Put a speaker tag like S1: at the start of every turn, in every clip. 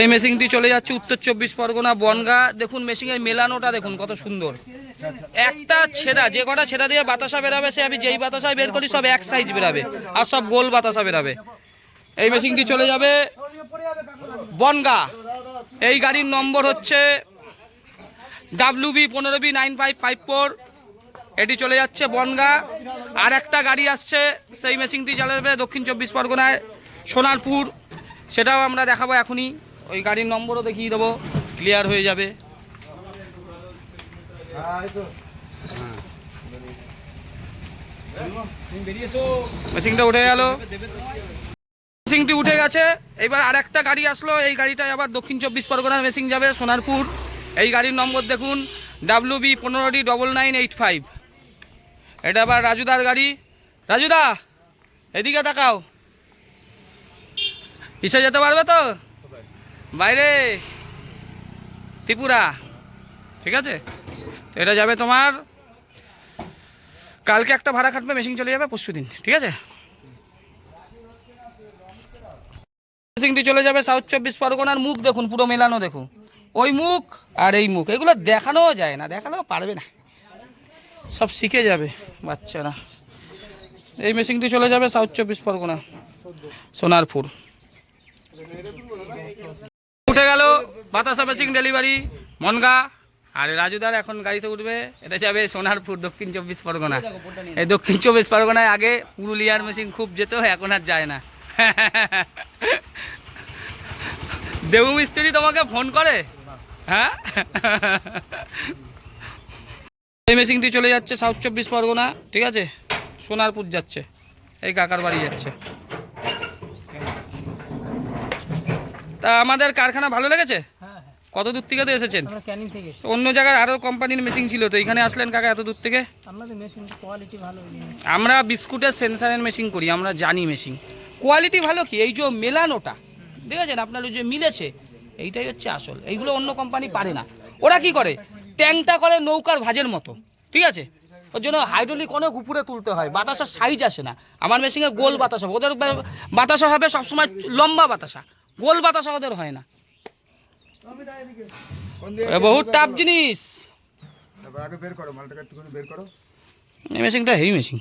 S1: এই মেশিনটি চলে যাচ্ছে উত্তর চব্বিশ পরগনা, বনগা। দেখুন মেশিনের মেলানোটা দেখুন কত সুন্দর। একটা ছেদা, যে কটা ছেদা দিয়ে বাতাসা বেরাবে, সে আমি যেই বাতাসা বের করি, সব এক সাইজ বেরাবে, আর সব গোল বাতাসা বেরাবে। এই মেশিনটি চলে যাবে বনগা। এই গাড়ির নম্বর হচ্ছে ডাব্লিউ বি পনেরো B nine five five four এটি চলে যাচ্ছে বনগা। আর একটা গাড়ি আসছে, সেই মেশিনটি চালাবে দক্ষিণ চব্বিশ পরগনায়, সোনারপুর। সেটাও আমরা দেখাবো এখনই। ওই গাড়ির নম্বরও দেখিয়ে দেবো ক্লিয়ার হয়ে যাবে। মেশিনটা উঠে গেল। মেশিনটি উঠে গেছে, এবার আর একটা গাড়ি আসলো, এই গাড়িটায় আবার দক্ষিণ চব্বিশ পরগনার মেশিন যাবে, সোনারপুর। এই গাড়ির নম্বর দেখুন ডাব্লিউ বি পনেরো D double nine eight five এটা আবার রাজুদার গাড়ি। রাজুদা, এদিকে তাকাও। ইসে যেতে পারবে তো? বাইরে। ত্রিপুরা। ঠিক আছে? তো এটা যাবে তোমার, কালকে একটা ভাড়া খাটবে, মেশিন চলে যাবে পরশু দিন, ঠিক আছে? মেশিনটি চলে যাবে সাউথ চব্বিশ পরগনার মুখ দেখুন, পুরো মেলানো দেখুন। ওই মুখ আর এই মুখ, এগুলো দেখানোও যায় না, দেখালেও পারবে না। সব শিখে যাবে বাচ্চারা। এই মেশিনটি চলে যাবে সাউথ চব্বিশ পরগনা, সোনারপুর। বাতাসা মেশিন ডেলিভারি মনগা। আর রাজুদার এখন গাড়িতে উঠবে। এটা যাবে সোনারপুর, দক্ষিণ চব্বিশ পরগনা। এই দক্ষিণ চব্বিশ পরগনায় আগে পুরুলিয়ার মেশিন খুব যেত, এখন আর যায় না। দেবু মিস্ত্রি তোমাকে ফোন করে? হ্যাঁ? এই মেশিনটি চলে যাচ্ছে সাউথ চব্বিশ পরগনা, ঠিক আছে? সোনারপুর যাচ্ছে। এই কাকার বাড়ি যাচ্ছে। তা আমাদের কারখানা ভালো লেগেছে? কত দূর থেকে তো এসেছেন? অন্য জায়গায় আরও কোম্পানির মেশিন ছিল তো এখানে আসলেন কাকা এত দূর থেকে? আমরা বিস্কুটের সেন্সারের মেশিন করি আমরা জানি মেশিন কোয়ালিটি ভালো কি? এই যে মেলানোটা দেখেছেন আপনার ওই যে মিলেছে এইটাই হচ্ছে আসল। এইগুলো অন্য কোম্পানি পারে না। ওরা কি করে? ট্যাংটা করে নৌকার ভাজের মতো ঠিক আছে? ওর জন্য হাইড্রোলিক অনেক উপরে তুলতে হয় বাতাসার সাইজ আসে না। আমার মেশিনে গোল বাতাসা ওদের বাতাসা হবে সবসময় লম্বা বাতাসা। গোল বাতাসা ওদের হয় না। বহুত টাফ জিনিস।
S2: আগে বের করো মালটাকে একটুখানি বের করো।
S1: এই মেশিনটা হেভি মেশিন।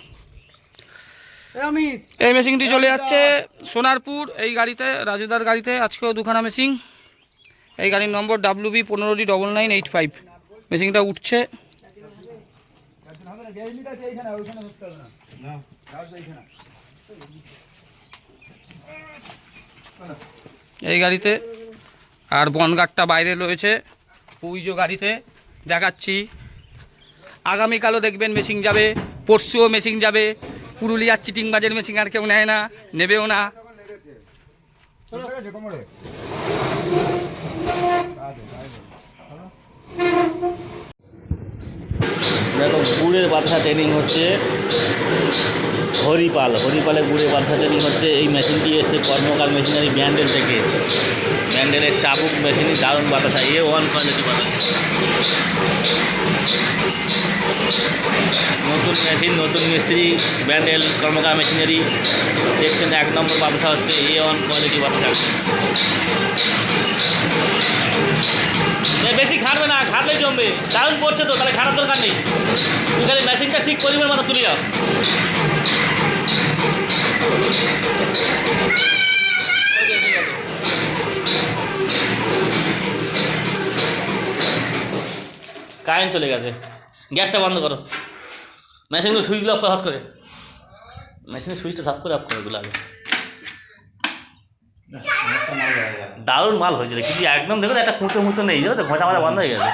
S1: এই মেশিনটি চলে যাচ্ছে সোনারপুর এই গাড়িতে রাজুদার গাড়িতে আজকেও দুখানা মেশিন। এই গাড়ির নম্বর ডাব্লিউ বি পনেরো D double nine eight five মেশিনটা উঠছে। এই গাড়িতে আর বনগাটটা বাইরে রয়েছে। পুইজো গাড়িতে দেখাচ্ছি। আগামীকালও দেখবেন মেশিন যাবে, পরশুও মেশিন যাবে। পুরুলিয়ার চিটিংবাজের মেশিন আর কেউ নেয় না, নেবেও না।
S3: দেখো গুড়ের বাদশা ট্রেনিং হচ্ছে। হরিপাল হরিপালে গুড়ের বাদশা ট্রেনিং হচ্ছে এই মেশিনটি এসে কর্মকার মেশিনারি ব্যান্ডেল থেকে। ব্যান্ডেলের চাবুক মেশিনই দারুণ বাতাসা, এ ওয়ান কোয়ালিটি বাতাসা। নতুন মেশিন, নতুন মিস্ত্রি, ব্যান্ডেল, কর্মকার মেশিনারি, দেখছেন এক নম্বর বাতাসা হচ্ছে এ ওয়ান কোয়ালিটি বাতাসা বেশি খাটবে না খাটলে জমবে। দারুণ পড়ছে তো, তাহলে খাটার দরকার নেই। তুই খালি মেশিনটা ঠিক পরিমাণ মতো তুলে যাও কারেন্ট চলে গেছে। গ্যাসটা বন্ধ করো। মেশিনগুলো সুইচগুলো অফ করে হট করে। মেশিনের সুইচটা সাফ করে অফ করে দিল আগে। দারুণ মাল হয়েছিল কিন্তু একদম দেখো একটা কুঁচো মুচো নেই জানো তো? ঘষা মারা বন্ধ হয়ে গেছে।